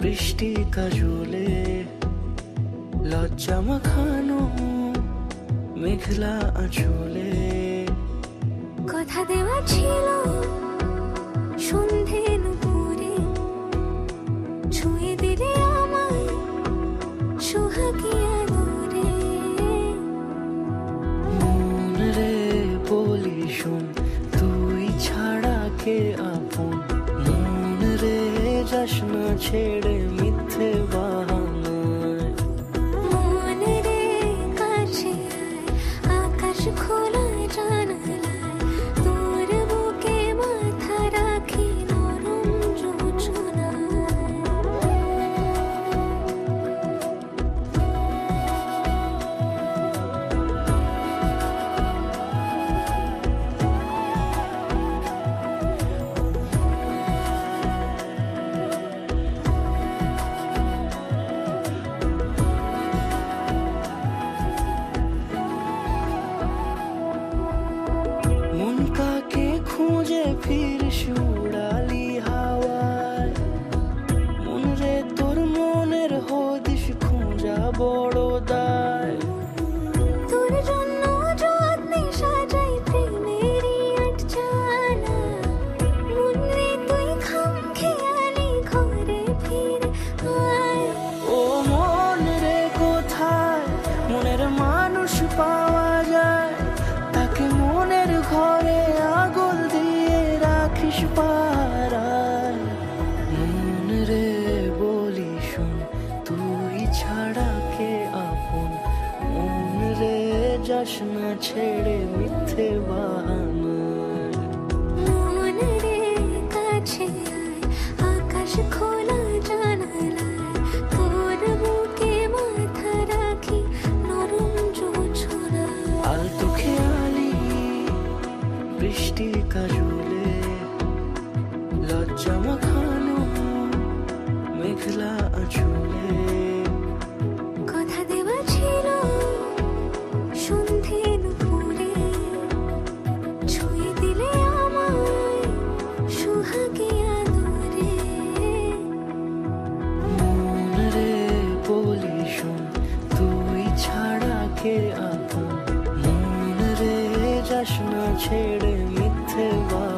বৃষ্টি কাজলে লজ্জা মাখানো মেঘলা আঁচলে। কথা দেওয়া ছিল সন্ধে নুপুরে। ছুঁয়ে দিলে আমায় সোহাগী আলোরে মন রে বলি শোন তুই ছাড়া কে যাস না ছেড়ে মিথ্যে বাহানায় coro. যাস না ছেড়ে মিথ্যে বাহানায় মন রে কাছে আকাশ খোলা জানালায় তোর বুকে মাথা রাখি নরম যোছনায় আলতো খেয়ালি বৃষ্টি কাজলে লজ্জা মাখানো মেঘলা আঁচলে। আপন মন রে যাস না ছেড়ে মিথ্যে বাহানায়